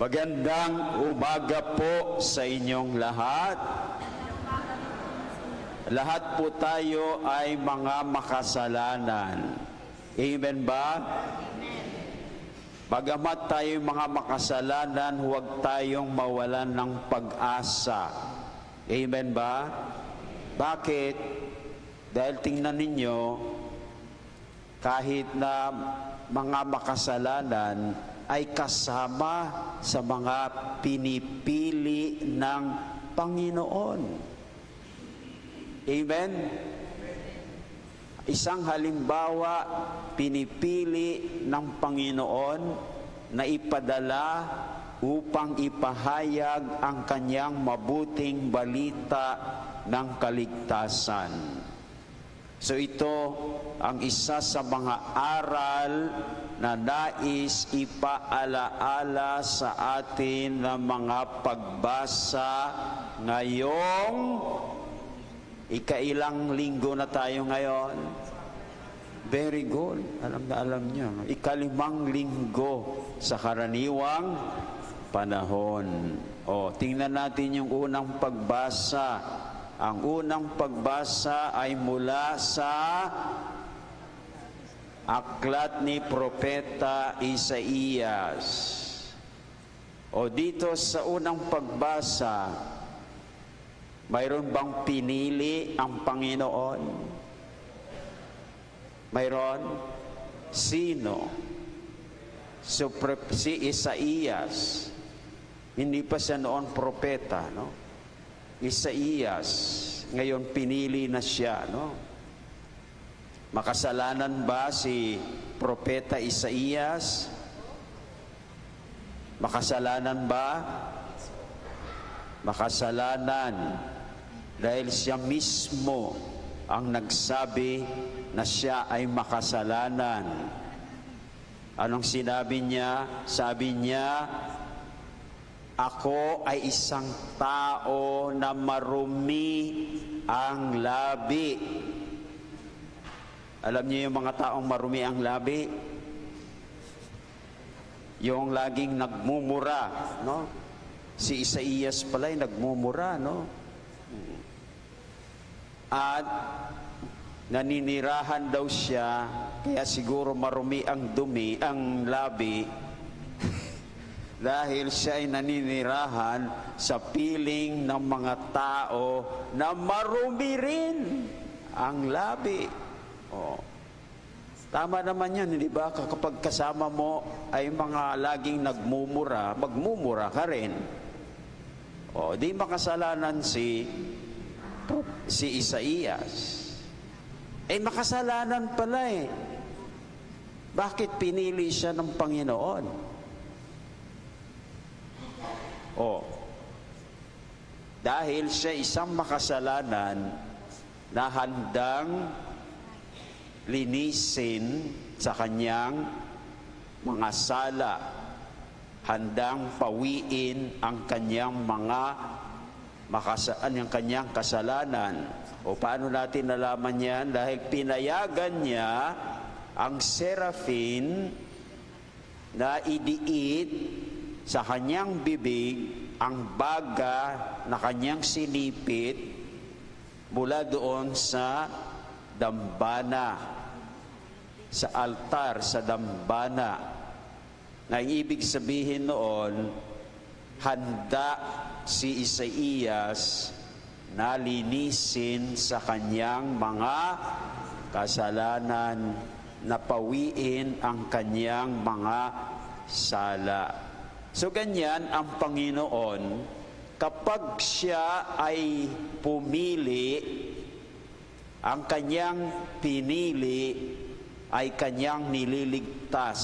Magandang umaga po sa inyong lahat. Lahat po tayo ay mga makasalanan. Amen ba? Bagamat tayo mga makasalanan, huwag tayong mawalan ng pag-asa. Amen ba? Bakit? Dahil tingnan ninyo, kahit na mga makasalanan ay kasama sa mga pinipili ng Panginoon. Amen? Isang halimbawa, pinipili ng Panginoon na ipadala upang ipahayag ang kanyang mabuting balita ng kaligtasan. So ito ang isa sa mga aral na nais ipaalaala sa atin ng mga pagbasa ngayong ikailang linggo na tayo ngayon. Very good. Alam na alam niyo. no? Ikalimang linggo sa karaniwang panahon. O, tingnan natin yung unang pagbasa. Ang unang pagbasa ay mula sa aklat ni Propeta Isaías. O dito sa unang pagbasa, mayroon bang pinili ang Panginoon? Mayroon? Sino? So, si Isaías. Hindi pa siya noon propeta, no? Isaías. Ngayon pinili na siya, no? Makasalanan ba si propeta Isaías? Makasalanan ba? Makasalanan dahil siya mismo ang nagsabi na siya ay makasalanan. Anong sinabi niya? Sabi niya, ako ay isang tao na marumi ang labi. Alam niyo yung mga taong marumi ang labi? Yung laging nagmumura, no? Si Isaías pala ay nagmumura, no? At naninirahan daw siya, kaya siguro marumi ang dumi, ang labi, dahil siya ay naninirahan sa piling ng mga tao na marumi rin ang labi. Oh. Tama naman yan, hindi ba? Kapag kasama mo ay mga laging nagmumura, magmumura ka rin. O, di makasalanan si si Isaías. Eh, makasalanan pala eh. Bakit pinili siya ng Panginoon? O, dahil siya isang makasalanan na handang linisin sa kanyang mga sala, handang pawiin ang kanyang mga makasaan ang kanyang kasalanan. O paano natin nalaman yan? Dahil pinayagan niya ang serafin na idiit sa kanyang bibig ang baga na kanyang sinipit mula doon sa dambana, sa altar, sa dambana. Na ibig sabihin noon, handa si Isaías na linisin sa kanyang mga kasalanan, napawiin ang kanyang mga sala. So ganyan ang Panginoon, kapag siya ay pumili, ang kanyang pinili ay kanyang nililigtas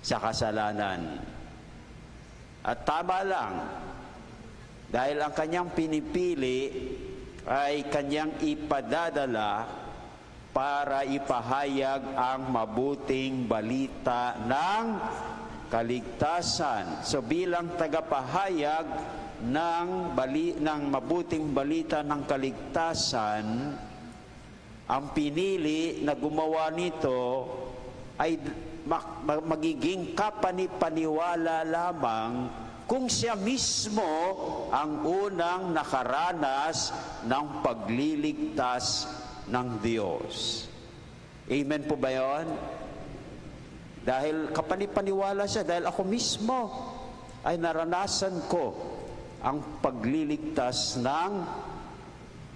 sa kasalanan. At tama lang, dahil ang kanyang pinipili ay kanyang ipadadala para ipahayag ang mabuting balita ng kaligtasan. So bilang tagapahayag ng bali ng mabuting balita ng kaligtasan, ang pinili na gumawa nito ay ma- ma- magiging kapanipaniwala lamang kung siya mismo ang unang nakaranas ng pagliligtas ng Diyos. Amen po ba yon? Dahil kapanipaniwala siya, dahil ako mismo ay naranasan ko ang pagliligtas ng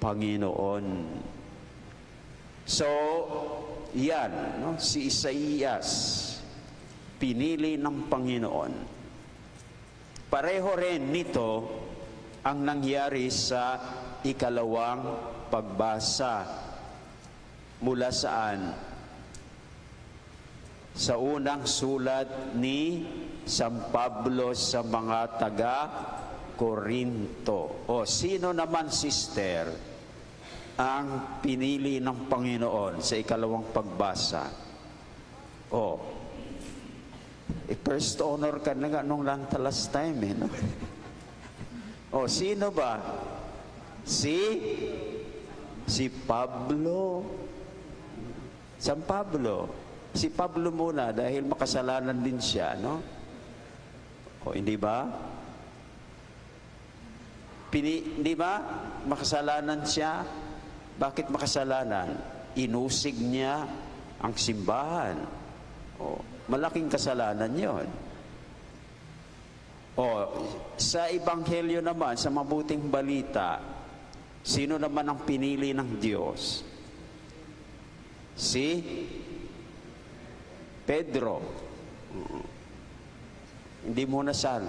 Panginoon. So, yan, no? si Isaías, pinili ng Panginoon. Pareho rin nito ang nangyari sa ikalawang pagbasa. Mula saan? Sa unang sulat ni San Pablo sa mga taga Corinto. O sino naman sister ang pinili ng Panginoon sa ikalawang pagbasa? O, eh, first honor ka na nga nung last time eh. No? O, sino ba? Si si Pablo. San Pablo. Si Pablo muna dahil makasalanan din siya, no? O hindi ba? Pini, hindi ba? Makasalanan siya. Bakit makasalanan? Inusig niya ang simbahan. O, malaking kasalanan yon. O, sa Ebanghelyo naman, sa mabuting balita, sino naman ang pinili ng Diyos? Si Pedro. Hindi muna san.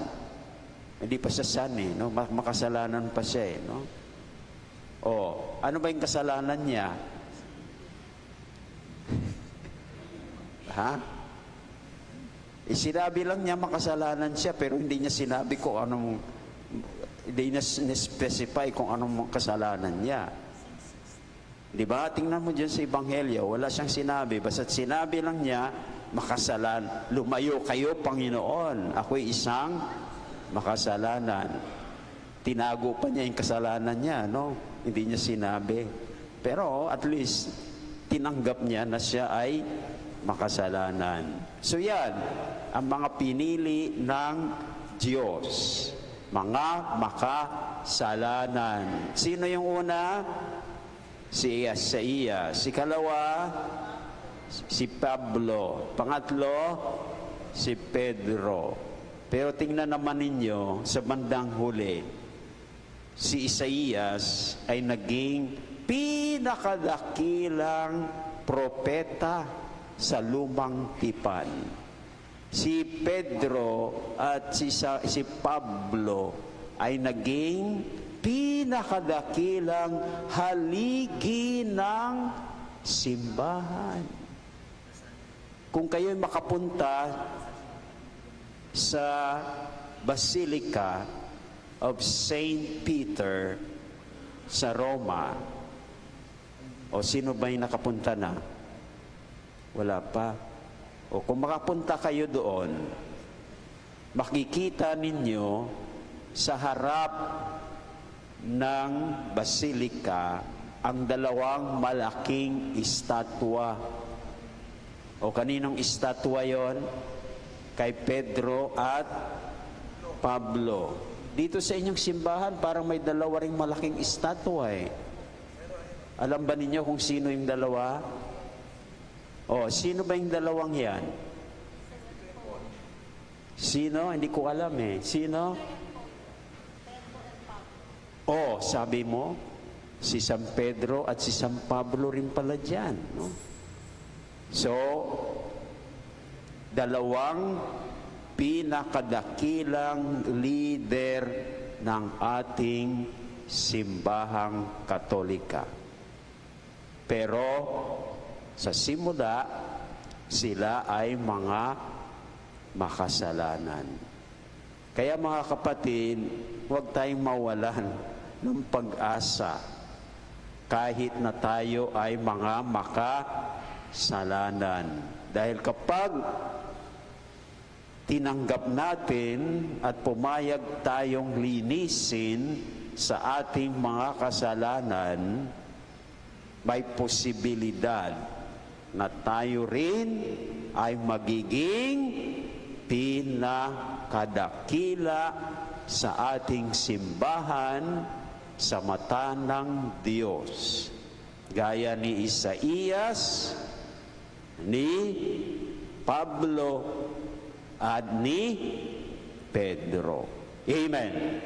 Hindi pa sa san eh, no? Mak- Makasalanan pa siya eh, no? O, ano ba yung kasalanan niya? ha? Eh, sinabi lang niya makasalanan siya, pero hindi niya sinabi kung anong, hindi niya specify kung anong kasalanan niya. Di ba? Tingnan mo dyan sa Ebanghelyo, wala siyang sinabi. Basta't sinabi lang niya, makasalan, lumayo kayo, Panginoon. Ako'y isang makasalanan. Tinago pa niya yung kasalanan niya, no? Hindi niya sinabi. Pero at least, tinanggap niya na siya ay makasalanan. So yan, ang mga pinili ng Diyos. Mga makasalanan. Sino yung una? Si Isaiah. Si kalawa, si Pablo. Pangatlo, si Pedro. Pero tingnan naman ninyo sa bandang huli, si Isaías ay naging pinakadakilang propeta sa lumang tipan. Si Pedro at si, si Pablo ay naging pinakadakilang haligi ng simbahan. Kung kayo'y makapunta sa Basilica of Saint Peter sa Roma, o sino ba yung nakapunta na? Wala pa. O kung makapunta kayo doon, makikita ninyo sa harap ng basilika ang dalawang malaking estatwa. O kaninong estatwa yon? Kay Pedro at Pablo. Dito sa inyong simbahan, parang may dalawa ring malaking estatwa eh. Alam ba ninyo kung sino yung dalawa? O, sino ba yung dalawang yan? Sino? Hindi ko alam eh. Sino? O, sabi mo, si San Pedro at si San Pablo rin pala dyan. No? So, dalawang pinakadakilang leader ng ating simbahang katolika. Pero sa simula, sila ay mga makasalanan. Kaya mga kapatid, huwag tayong mawalan ng pag-asa kahit na tayo ay mga makasalanan. Dahil kapag tinanggap natin at pumayag tayong linisin sa ating mga kasalanan, may posibilidad na tayo rin ay magiging pinakadakila sa ating simbahan sa mata ng Diyos. Gaya ni Isaías, ni Pablo, at ni Pedro. Amen.